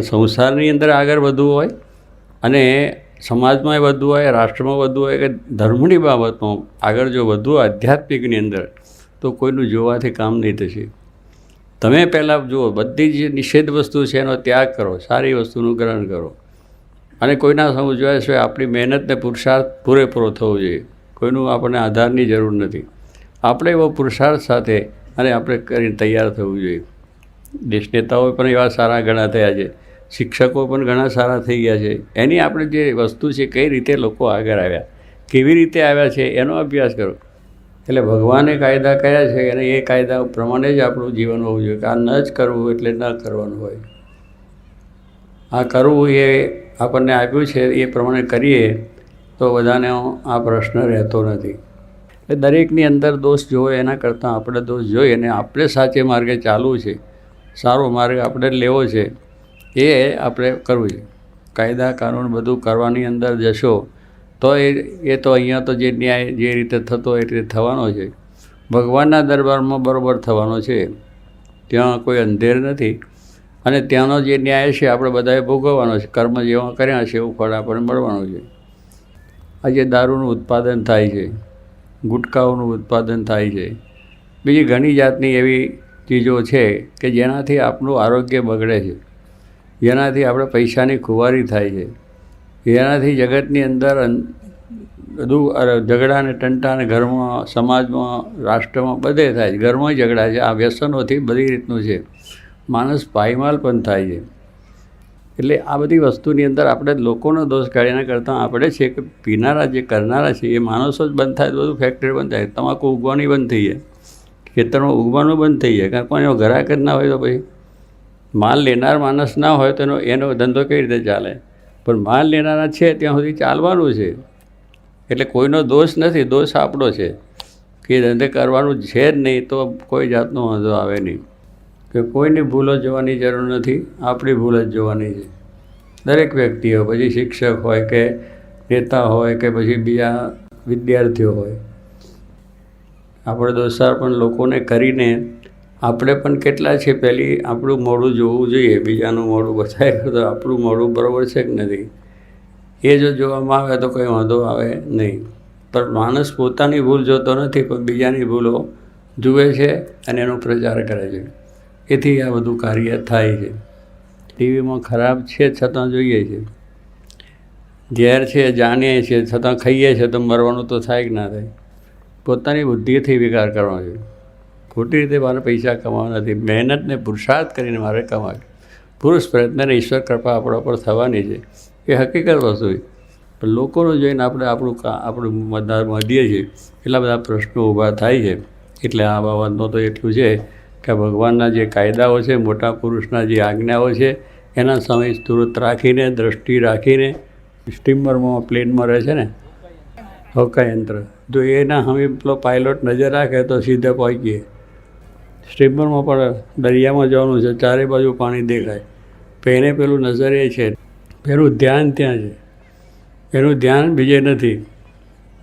સંસારની અંદર આગળ વધવું હોય અને સમાજમાં વધવું હોય, રાષ્ટ્રમાં વધવું હોય કે ધર્મની બાબતમાં આગળ જો વધવું આધ્યાત્મિકની અંદર, તો કોઈનું જોવાથી કામ નહીં થશે. તમે પહેલાં જુઓ, બધી જ નિષેધ વસ્તુ છે એનો ત્યાગ કરો, સારી વસ્તુનું ગ્રહણ કરો. અને કોઈના સમજવા છે આપણી મહેનતને પુરુષાર્થ પૂરેપૂરો થવો જોઈએ. કોઈનું આપણને આધારની જરૂર નથી. આપણે એવો પુરુષાર્થ સાથે અને આપણે કરીને તૈયાર થવું જોઈએ. દેશ નેતાઓ પણ એવા સારા ઘણા થયા છે. શિક્ષકો પણ ઘણા સારા થઈ ગયા છે. એની આપણે જે વસ્તુ છે, કઈ રીતે લોકો આગળ આવ્યા, કેવી રીતે આવ્યા છે, એનો અભ્યાસ કરો. એટલે ભગવાને કાયદા કયા છે અને એ કાયદા પ્રમાણે જ આપણું જીવન હોવું જોઈએ. કે આ ન જ કરવું એટલે ન કરવાનું હોય. આ કરવું એ આપણને આપ્યું છે, એ પ્રમાણે કરીએ તો બધાને આ પ્રશ્ન રહેતો નથી. એટલે દરેકની અંદર દોષ જોવો, એના કરતાં આપણે દોષ જોઈએ અને આપણે સાચે માર્ગે ચાલવું છે. સારો માર્ગ આપણે લેવો છે. એ આપણે કરવું. જોઈએ કાયદા, કાનૂન બધું કરવાની અંદર જશો, તો એ એ તો અહીંયા તો જે ન્યાય જે રીતે થતો એ રીતે થવાનો છે. ભગવાનના દરબારમાં બરાબર થવાનો છે. ત્યાં કોઈ અંધેર નથી. અને ત્યાંનો જે ન્યાય છે, આપણે બધાએ ભોગવવાનો છે. કર્મ જેવા કર્યા છે, એવું ફળ આપણને મળવાનું છે. આજે દારૂનું ઉત્પાદન થાય છે. ગુટકાઓનું ઉત્પાદન થાય છે. બીજી ઘણી જાતની એવી ચીજો છે કે જેનાથી આપણું આરોગ્ય બગડે છે. જેનાથી આપણે પૈસાની ખુવારી થાય છે. એનાથી જગતની અંદર બધું ઝઘડાને ઝઘડા ને ટંટા ઘરમાં, સમાજમાં, રાષ્ટ્રમાં બધે થાય છે. ઘરમાં ઝઘડા છે. આ વ્યસનોથી બધી રીતનું છે. માણસ પાયમાલ પણ થાય છે. એટલે આ બધી વસ્તુની અંદર આપણે લોકોનો દોષ કાઢ્યાના કરતાં આપણે છે કે પીનારા જે કરનારા છે, એ માણસો જ બંધ થાય, બધું ફેક્ટરી બંધ થાય. તમાકુ ઉગવાની બંધ થઈ જાય. ખેતરમાં ઉગવાનું બંધ થઈ જાય. કારણ કે એનો ગ્રાહક જ ના હોય તો પછી માલ લેનાર માણસ ના હોય તો એનો ધંધો કેવી રીતે ચાલે? પણ માલ લેનારા છે ત્યાં સુધી ચાલવાનું છે. એટલે કોઈનો દોષ નથી, દોષ આપણો છે. કે ધંધે કરવાનું છે જ નહીં તો કોઈ જાતનો વાંધો આવે નહીં. કે કોઈની ભૂલો જોવાની જરૂર નથી, આપણી ભૂલ જ જોવાની છે. દરેક વ્યક્તિઓ પછી શિક્ષક હોય કે નેતા હોય કે પછી બીજા વિદ્યાર્થીઓ હોય. આપણે દોસ્તાર પણ લોકોને કરીને આપણે પણ કેટલા છે પહેલી? આપણું મોડું જોવું જોઈએ, બીજાનું મોડું બતાવે તો આપણું મોડું બરાબર છે કે નથી? એ જો જોવામાં આવે તો કંઈ વાંધો આવે નહીં. પણ માણસ પોતાની ભૂલ જોતો નથી, પણ બીજાની ભૂલો જુએ છે અને એનો પ્રચાર કરે છે. એથી આ બધું કાર્ય થાય છે. ટીવીમાં ખરાબ છે છતાં જોઈએ છે. ઝેર છે, જાણીએ છીએ, છતાં ખાઈએ છીએ તો મરવાનું તો થાય કે ના થાય. પોતાની બુદ્ધિથી વિકાર કરવાનો છે. ખોટી રીતે મારે પૈસા કમાવા નથી. મહેનતને પુરુષાર્થ કરીને મારે કમાવે. પુરુષ પ્રયત્ન અને ઈશ્વર કૃપા આપણા પર થવાની છે. એ હકીકત વસ્તુ પણ લોકોનું જોઈને આપણે આપણું કા, આપણું મતદાર વધીએ છીએ. એટલા બધા પ્રશ્નો ઊભા થાય છે. એટલે આ બાબતનું તો એટલું છે કે ભગવાનના જે કાયદાઓ છે, મોટા પુરુષના જે આજ્ઞાઓ છે, એના સમય સ્તુરત રાખીને, દ્રષ્ટિ રાખીને, સ્ટીમરમાં, પ્લેનમાં રહે છે ને? હકાયંત્ર. જો એના હવે પેલો પાયલોટ નજર રાખે તો સીધા પહોંચીએ. સ્ટીમરમાં પણ દરિયામાં જવાનું છે, ચારે બાજુ પાણી દેખાય. પહેને પેલું નજરે છે. પેલું ધ્યાન ત્યાં છે. એનું ધ્યાન બીજે નથી.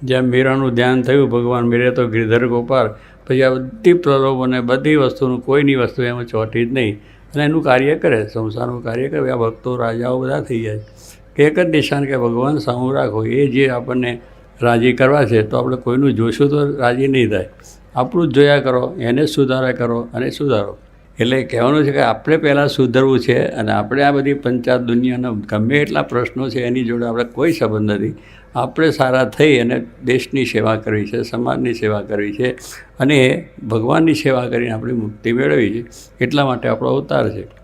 જ્યાં મીરાનું ધ્યાન થયું, ભગવાન મીરે તો ગિરધર ગોપાલ, પછી આ બધી પ્રલોભને બધી વસ્તુનું કોઈની વસ્તુ એમાં ચોટી જ નહીં. અને એનું કાર્ય કરે, સંસારનું કાર્ય કરે, આ ભક્તો, રાજાઓ બધા થઈ જાય. કે એક જ નિશાન કે ભગવાન સામું રાખો એ જે આપણને રાજી કરવા છે, તો આપણે કોઈનું જોશું તો રાજી નહીં થાય. આપણું જ જોયા કરો, એને સુધારા કરો અને સુધારો. એટલે કહેવાનું છે કે આપણે પહેલાં સુધરવું છે અને આપણે આ બધી પંચાયત દુનિયાના ગમે એટલા પ્રશ્નો છે એની જોડે આપણે કોઈ સંબંધ નથી. આપણે સારા થઈ અને દેશની સેવા કરવી છે, સમાજની સેવા કરવી છે અને ભગવાનની સેવા કરીને આપણી મુક્તિ મેળવી છે. એટલા માટે આપણો અવતાર છે.